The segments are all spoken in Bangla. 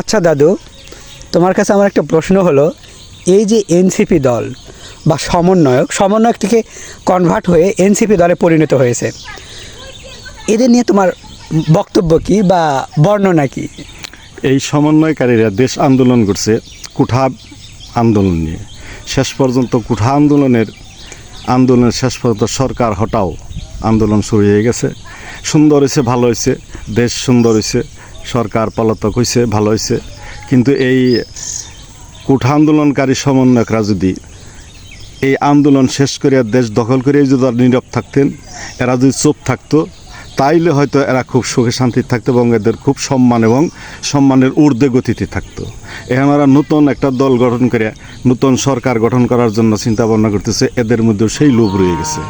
আচ্ছা দাদু, তোমার কাছে আমার একটা প্রশ্ন হলো, এই যে এনসিপি দল বা সমন্বয়ক সমন্বয়ক থেকে কনভার্ট হয়ে এনসিপি দলে পরিণত হয়েছে, এদের নিয়ে তোমার বক্তব্য কি বা বর্ণনা কি? এই সমন্বয়কারীরা দেশ আন্দোলন করছে কুঠা আন্দোলন নিয়ে। শেষ পর্যন্ত কুঠা আন্দোলনের আন্দোলনের শেষ পর্যন্ত সরকার হটাও আন্দোলন শুরু হয়ে গেছে। সুন্দর হয়েছে, ভালো হয়েছে, দেশ সুন্দর হয়েছে। সরকার, পলাতক হয়েছে ভালো হয়েছে কিন্তু এই কুঠা আন্দোলনকারী সমন্বয়করা যদি এই আন্দোলন শেষ করিয়া দেশ দখল করে যদি তারা নীরব থাকতেন, এরা যদি চুপ থাকতো, তাইলে হয়তো এরা খুব সুখে শান্তি থাকতো এবং এদের খুব সম্মান এবং সম্মানের ঊর্ধ্বে গতিতে থাকতো। এখন এরা নতুন একটা দল গঠন করে নতুন সরকার গঠন করার জন্য চিন্তা ভাবনা করতেছে, এদের মধ্যেও সেই লোভ রয়ে গেছে।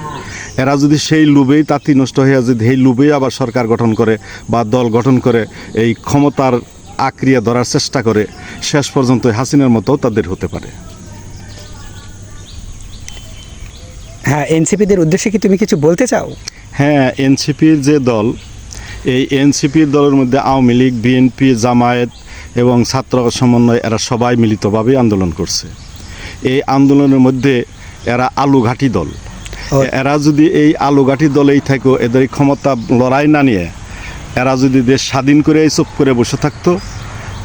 এরা যদি সেই লোভেই তাঁতি নষ্ট হয়ে যদি সেই লোভেই আবার সরকার গঠন করে বা দল গঠন করে এই ক্ষমতার আক্রিয়া ধরার চেষ্টা করে শেষ পর্যন্ত হাসিনার মতো তাদের হতে পারে। হ্যাঁ এনসিপিদের উদ্দেশ্যে কি তুমি কিছু বলতে চাও? হ্যাঁ এনসিপির যে দল এই এনসিপির দলের মধ্যে আওয়ামী লীগ বিএনপি জামায়াত এবং ছাত্র সমন্বয় এরা সবাই মিলিতভাবে আন্দোলন করছে। এই আন্দোলনের মধ্যে এরা আলুঘাটি দল। এরা যদি এই আলুঘাটি দলেই থাকো, এদের ক্ষমতা লড়াই না নিয়ে, এরা যদি দেশ স্বাধীন করে চুপ করে বসে থাকতো,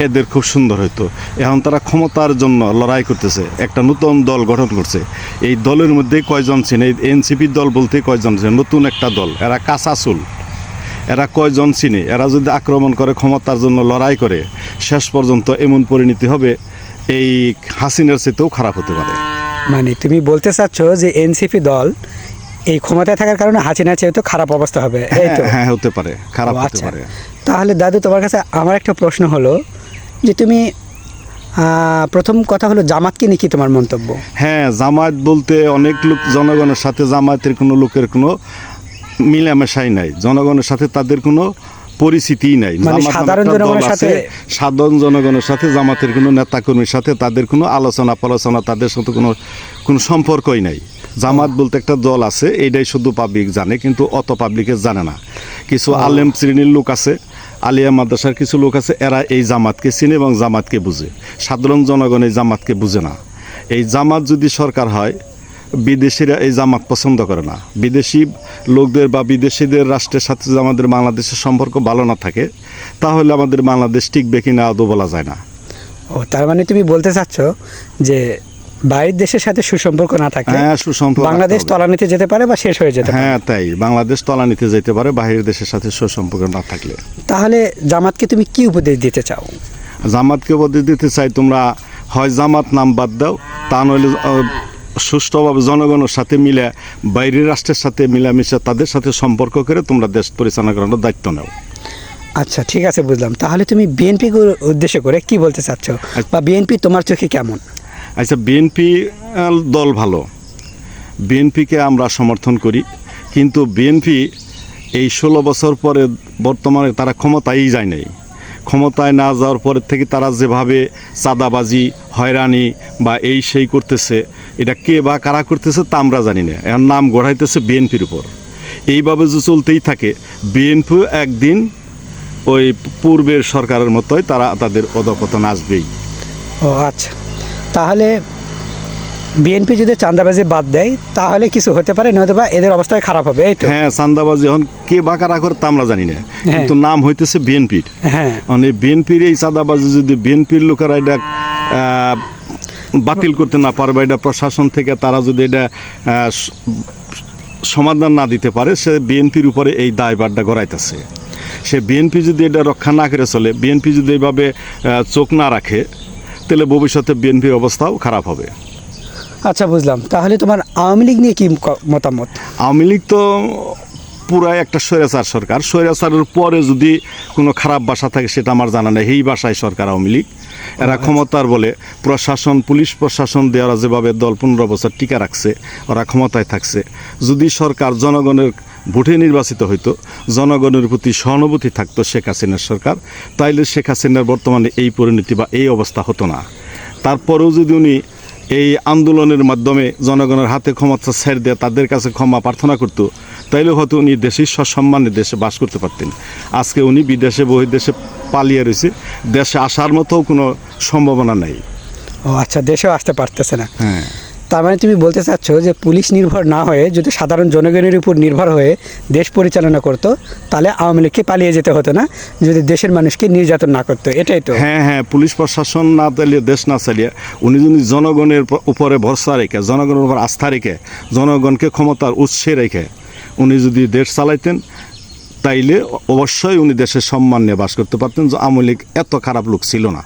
এদের খুব সুন্দর হতো এখন তারা ক্ষমতার জন্য লড়াই করতেছে, একটা নতুন দল গঠন করছে। এই দলের মধ্যে কয়জন ছিলেন? এই এনসিপির দল বলতে কয়জন ছিলেন? নতুন একটা দল, এরা কাঁচা চুল। এরা কয়জন চিনে এরা যদি আক্রমণ করে, ক্ষমতার জন্য লড়াই করে, শেষ পর্যন্ত এমন পরিণতি হবে, এই হাসিনের চেতেও খারাপ হতে পারে। মানে তুমি বলতে চাচ্ছ যে এনসিপি দল এই ক্ষমতায় থাকার কারণে হাসিনা চেয়ে তো খারাপ অবস্থা হবে এই তো? হ্যাঁ, হ্যাঁ হতে পারে খারাপ হতে আচ্ছা। পারে। তাহলে দাদু তোমার কাছে আমার একটা প্রশ্ন হলো যে তুমি প্রথম কথা হলো জামাতকে নিয়ে কি তোমার মন্তব্য? হ্যাঁ জামায়াত বলতে অনেক লোক জনগণের সাথে জামায়াতের কোনো লোকের কোনো মিলামেশাই নাই। জনগণের সাথে তাদের কোনো পরিচিতিই নাই। মানে সাধারণ জনগণের সাথে- জামাতের কোনো নেতাকর্মীর সাথে তাদের কোনো আলোচনা পড়াশোনা তাদের সাথে কোনো কোনো সম্পর্কই নাই। জামাত বলতে একটা দল আছে এইটাই শুধু পাবলিক জানে কিন্তু অত পাবলিকে জানে না। কিছু আলেম শ্রেণির লোক আছে আলিয়া মাদ্রাসার কিছু লোক আছে এরা এই জামাতকে চিনে এবং জামাতকে বুঝে। সাধারণ জনগণ এই জামাতকে বুঝে না। এই জামাত যদি সরকার হয় বিদেশিরা এই জামাত পছন্দ করে না। বিদেশি লোকদের বা বিদেশিদের রাষ্ট্রের সাথে যদি আমাদের বাংলাদেশের সম্পর্ক ভালো না থাকে তাহলে আমাদের বাংলাদেশ টিকবে কিনা আদৌ বলা যায় না। ও তার মানে তুমি বলতে চাচ্ছ যে বাইরের দেশের সাথে সুসম্পর্ক না থাকলে হ্যাঁ সুসম্পর্ক বাংলাদেশ। তলানিতে যেতে পারে বা শেষ হয়ে যেতে পারে? হ্যাঁ তাই। বাংলাদেশ তলানিতে যেতে পারে বাইরের দেশের সাথে সুসম্পর্ক না থাকলে। তাহলে জামাতকে তুমি কি উপদেশ দিতে চাও? জামাতকে উপদেশ দিতে চাই তোমরা হয় জামাত নাম বাদ দাও তা নইলে সুষ্ঠুভাবে জনগণের সাথে মিলে বাইরের রাষ্ট্রের সাথে মিলামিশে তাদের সাথে সম্পর্ক করে তোমরা দেশ পরিচালনা করানোর দায়িত্ব নেও। আচ্ছা ঠিক আছে বুঝলাম। তাহলে তুমি বিএনপি উদ্দেশ্য করে কি বলতে চাচ্ছ? বা বিএনপি তোমার চোখে কেমন? আচ্ছা বিএনপি দল ভালো। বিএনপিকে আমরা সমর্থন করি। কিন্তু বিএনপি এই ষোলো বছর পরে বর্তমানে তারা ক্ষমতায়ই যায় নাই। ক্ষমতায় না যাওয়ার পরের থেকে তারা যেভাবে চাঁদাবাজি, হয়রানি বা এই সেই করতেছে, এটা কে বা কারা করতেছে তা আমরা জানি না। এর নাম গড়াইতেছে বিএনপির উপর। এইভাবে যে চলতেই থাকে, বিএনপি একদিন ওই পূর্বের সরকারের মতোই তারা তাদের অধপতন আসবেই। ও আচ্ছা। তাহলে বিএনপি যদি চাঁদাবাজি বাদ দেয় তাহলে কিছু হতে পারে নয়তো বা এদের অবস্থায় খারাপ হবে এই তো। হ্যাঁ চান্দাবাজি এখন কে বা কারা করে তা আমরা জানি না। কিন্তু নাম হইতেছে বিএনপির। হ্যাঁ। মানে বিএনপির এই চাঁদাবাজি যদি বিএনপির লোকেরা এটা বাতিল করতে না পারবে এটা প্রশাসন থেকে তারা যদি এটা সমাধান না দিতে পারে সে বিএনপির উপরে এই দায়ভারটা গড়াইতেছে। সে বিএনপি যদি এটা রক্ষা না করে চলে বিএনপি যদি এইভাবে চোখ না রাখে তাহলে ভবিষ্যতে বিএনপির অবস্থাও খারাপ হবে। আচ্ছা বুঝলাম। তাহলে তোমার আওয়ামী লীগ নিয়ে কি মতামত? আওয়ামী লীগ তো পুরাই একটা স্বৈরাচার সরকার। স্বৈরাচারের পরে যদি কোনো খারাপ বাসা থাকে সেটা আমার জানা নেই। এই বাসায় সরকার আওয়ামী লীগ। এরা ক্ষমতার বলে প্রশাসন পুলিশ প্রশাসন দিয়ে ওরা যেভাবে দল পনেরো বছর টিকা রাখছে ওরা ক্ষমতায় থাকছে। যদি সরকার জনগণের ভোটে নির্বাচিত হইতো জনগণের প্রতি সহানুভূতি থাকতো শেখ হাসিনার সরকার তাইলে শেখ হাসিনার বর্তমানে এই পরিণতি বা এই অবস্থা হতো না। তারপরেও যদি উনি এই আন্দোলনের মাধ্যমে জনগণের হাতে ক্ষমতা ছেড়ে দিয়ে তাদের কাছে ক্ষমা প্রার্থনা করত। তাইলে হয়তো উনি দেশের সসম্মানে দেশে বাস করতে পারতেন। আজকে উনি বিদেশে বহির্দেশে পালিয়ে রয়েছে। দেশে আসার মতো কোনো সম্ভাবনা নেই। ও আচ্ছা দেশেও আসতে পারতেছে না। হ্যাঁ। তার মানে তুমি বলতে চাচ্ছ যে পুলিশ নির্ভর না হয়ে যদি সাধারণ জনগণের উপর নির্ভর হয়ে দেশ পরিচালনা করতো, তাহলে আওয়ামী লীগকে পালিয়ে যেতে হতো না, যদি দেশের মানুষকে নির্যাতন না করতো, এটাই তো। হ্যাঁ হ্যাঁ পুলিশ প্রশাসন না চালিয়ে, দেশ না চালিয়ে, উনি যদি জনগণের উপরে ভরসা রেখে, জনগণের উপর আস্থা রেখে, জনগণকে ক্ষমতার উৎসে রেখে উনি যদি দেশ চালাইতেন, তাইলে অবশ্যই উনি দেশের সম্মান নিয়ে বাস করতে পারতেন, যে আওয়ামী লীগ এত খারাপ লোক ছিল না।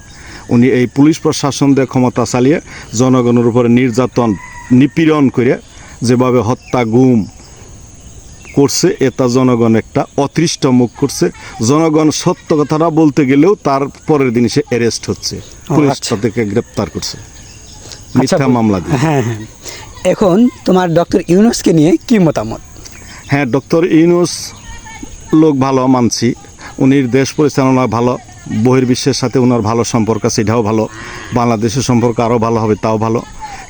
উনি এই পুলিশ প্রশাসন দিয়ে ক্ষমতা চালিয়ে জনগণের উপরে নির্যাতন নিপীড়ন করে যেভাবে হত্যা গুম করছে এটা জনগণ একটা অতৃষ্ট মুখ করছে। জনগণ সত্য কথাটা বলতে গেলেও তার পরের দিন সে অ্যারেস্ট হচ্ছে। পুলিশ আচ্ছা। তাদেরকে গ্রেপ্তার করছে। আচ্ছা, মিথ্যা মামলা দিয়ে। হ্যাঁ হ্যাঁ। এখন তোমার ডক্টর ইউনুসকে নিয়ে কি মতামত? হ্যাঁ ডক্টর ইউনুস লোক ভালো মানছি। উনির দেশ পরিচালনা ভালো। বহির্বিশ্বের সাথে ওনার ভালো সম্পর্ক আছে সেটাও ভালো। বাংলাদেশের সম্পর্ক আরও ভালো হবে, তাও ভালো।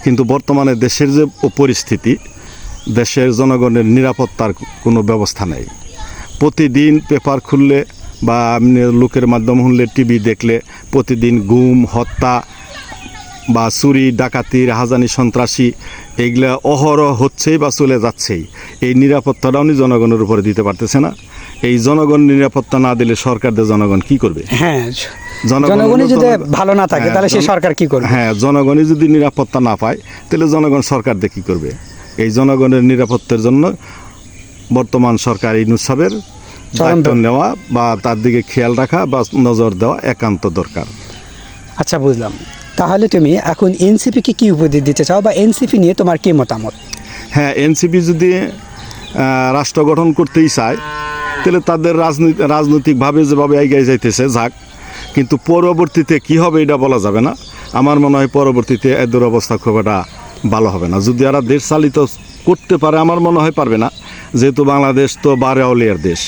কিন্তু বর্তমানে দেশের যে পরিস্থিতি, দেশের জনগণের নিরাপত্তার কোনো ব্যবস্থা নেই। প্রতিদিন পেপার খুললে বা লোকের মাধ্যম শুনলে, টিভি দেখলে প্রতিদিন গুম, হত্যা বা চুরি, ডাকাতি রাহাজানি সন্ত্রাসী, এইগুলা অহরহ হচ্ছেই বা চলে যাচ্ছেই। এই নিরাপত্তাটা উনি জনগণের উপরে দিতে পারতেছে না। এই জনগণ নিরাপত্তা না দিলে সরকার দিয়ে জনগণ কি করবে? হ্যাঁ জনগণ জনগণই যদি ভালো না থাকে হ্যাঁ, তাহলে সে সরকার কি করবে? হ্যাঁ জনগণই যদি নিরাপত্তা না পায় তাহলে জনগণ সরকার দিয়ে কী করবে? এই জনগণের নিরাপত্তার জন্য বর্তমান সরকার এই নুসাবের দায়িত্ব নেওয়া বা তার দিকে খেয়াল রাখা বা নজর দেওয়া একান্ত দরকার। আচ্ছা বুঝলাম। তাহলে তুমি এখন এনসিপিকে কি উপদেশ দিতে চাও বা এনসিপি নিয়ে তোমার কি মতামত? হ্যাঁ এনসিপি যদি রাষ্ট্র গঠন করতেই চায় তাহলে তাদের রাজনীতি রাজনৈতিকভাবে যেভাবে এগিয়ে যাইতেছে, যাক। কিন্তু পরবর্তীতে কি হবে এটা বলা যাবে না। আমার মনে হয় পরবর্তীতে এদের অবস্থা খুব একটা ভালো হবে না। যদি এরা দেশ চালিত করতে পারে, আমার মনে হয় পারবে না। যেহেতু বাংলাদেশ তো বারে আউলিয়ার দেশ।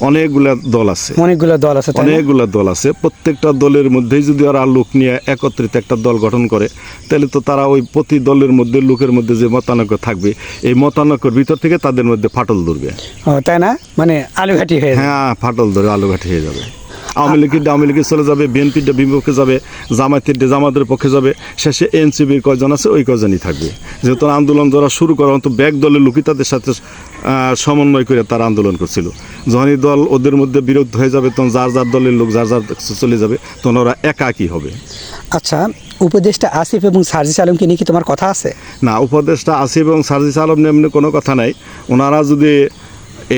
অনেকগুলো দল আছে। অনেকগুলা দল আছে অনেকগুলা দল আছে। প্রত্যেকটা দলের মধ্যেই যদি ওরা লোক নিয়ে একত্রিত একটা দল গঠন করে তাহলে তো তারা ওই প্রতি দলের মধ্যে লোকের মধ্যে যে মতানৈক্য থাকবে এই মতানৈক্যর ভিতর থেকে তাদের মধ্যে ফাটল ধরবে। তাই না? মানে আলুঘাটি হয়ে। হ্যাঁ ফাটল ধরে আলুঘাটি হয়ে যাবে। আওয়ামী লীগের আওয়ামী লীগে চলে যাবে বিএনপির বিপক্ষে যাবে জামায়াতের জামাতের পক্ষে যাবে শেষে এনসিবির কয়জন আছে ওই কয়জনই থাকবে। যেহেতু আন্দোলন যারা শুরু করা তো ব্যাগ দলের লোকই তাদের সাথে সমন্বয় করে তারা আন্দোলন করছিল। যখনই দল ওদের মধ্যে বিরোধ হয়ে যাবে তখন যার যার দলের লোক যার যার চলে যাবে তখন ওরা একাকী হবে। আচ্ছা উপদেশটা আসিফ এবং সার্জিস আলমকে নিয়ে কি তোমার কথা আছে? না উপদেশটা আসিফ এবং সার্জিস আলম নিয়ে এমনি কোনো কথা নাই। ওনারা যদি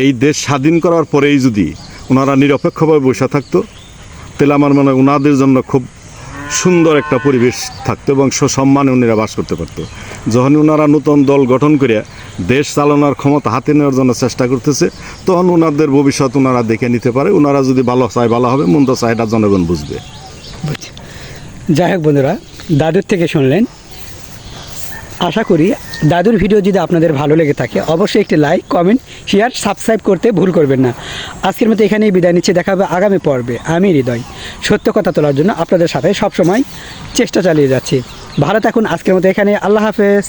এই দেশ স্বাধীন করার পরেই যদি ওনারা নিরপেক্ষভাবে বসে থাকতো। তাহলে আমার মনে হয় ওনাদের জন্য খুব সুন্দর একটা পরিবেশ থাকতো এবং সসম্মানে ওনারা বাস করতে পারতো। যখন ওনারা নতুন দল গঠন করে দেশ চালানোর ক্ষমতা হাতে নেওয়ার জন্য চেষ্টা করতেছে, তখন ওনাদের ভবিষ্যৎ ওনারা দেখে নিতে পারে। ওনারা যদি ভালো চায়, ভালো হবে, মন্দ চায়, এটা জনগণ বুঝবে। যাই হোক বন্ধুরা, দাদুর থেকে শুনলেন আশা করি দাদুর ভিডিও যদি আপনাদের ভালো লেগে থাকে, অবশ্যই একটি লাইক, কমেন্ট, শেয়ার, সাবস্ক্রাইব করতে ভুল করবেন না। আজকের মতো এখানেই বিদায় নিচ্ছে দেখাবে আগামী পর্বে। আমি হৃদয়। সত্য কথা তোলার জন্য আপনাদের সাথে সবসময় চেষ্টা চালিয়ে যাচ্ছি। ভালো থাকুন, আজকের মতো এখানে। আল্লাহ হাফেজ।